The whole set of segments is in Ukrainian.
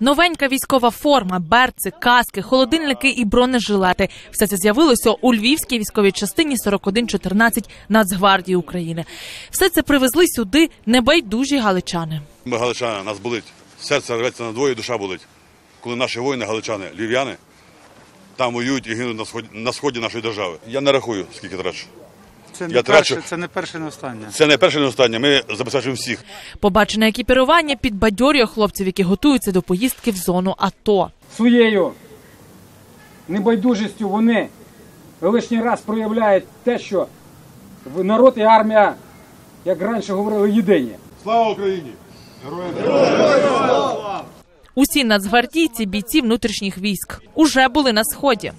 Новенька військова форма, берци, каски, холодильники і бронежилети. Все це з'явилося у львівській військовій частині 4114 Нацгвардії України. Все це привезли сюди небайдужі галичани. Ми галичани, нас болить. Серце рветься на двоє, душа болить. Коли наші воїни, галичани, львів'яни, там воюють і гинуть на сході, на сході нашої держави. Я не рахую, скільки трачу. Це не, Я перше, трачу- це не перше, не останнє. Це не перше, не останнє. Ми забезпечуємо всіх. Побачене екіпірування підбадьорює хлопців, які готуються до поїздки в зону АТО. своєю небайдужістю вони лишній раз проявляють те, що народ і армія, як раніше говорили, єдині. Слава Україні! Героям Усі нацгвардійці бійці внутрішніх військ уже були на сході.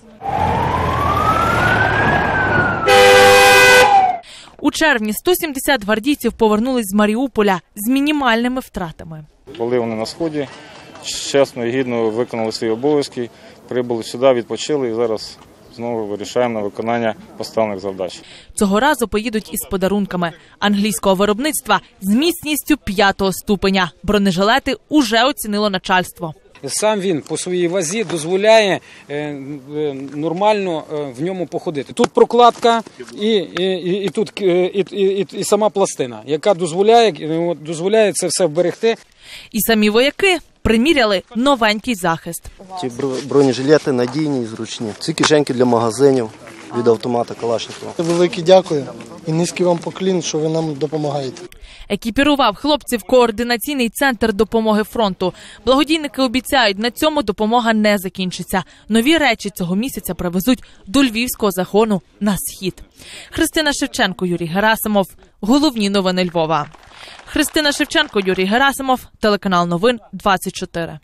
Червні 170 гвардійців повернулись з Маріуполя з мінімальними втратами. Коли вони на сході, чесно і гідно виконали свої обов'язки, прибули сюди, відпочили і зараз знову вирішаємо на виконання поставлених завдач. Цього разу поїдуть із подарунками англійського виробництва з міцністю п'ятого ступеня. Бронежилети уже оцінило начальство. Сам він по своїй вазі дозволяє е, е, нормально е, в ньому походити. Тут прокладка і, і, і, і тут і, і, і, сама пластина, яка дозволяє, дозволяє це все вберегти. І самі вояки приміряли новенький захист. Ці бро- бронежилети надійні і зручні. Ці кишеньки для магазинів від автомата Калашникова. Велике дякую і низький вам поклін, що ви нам допомагаєте. Екіпірував хлопців координаційний центр допомоги фронту. Благодійники обіцяють, на цьому допомога не закінчиться. Нові речі цього місяця привезуть до львівського загону на схід. Христина Шевченко, Юрій Герасимов. Головні новини Львова. Христина Шевченко, Юрій Герасимов, телеканал Новин 24.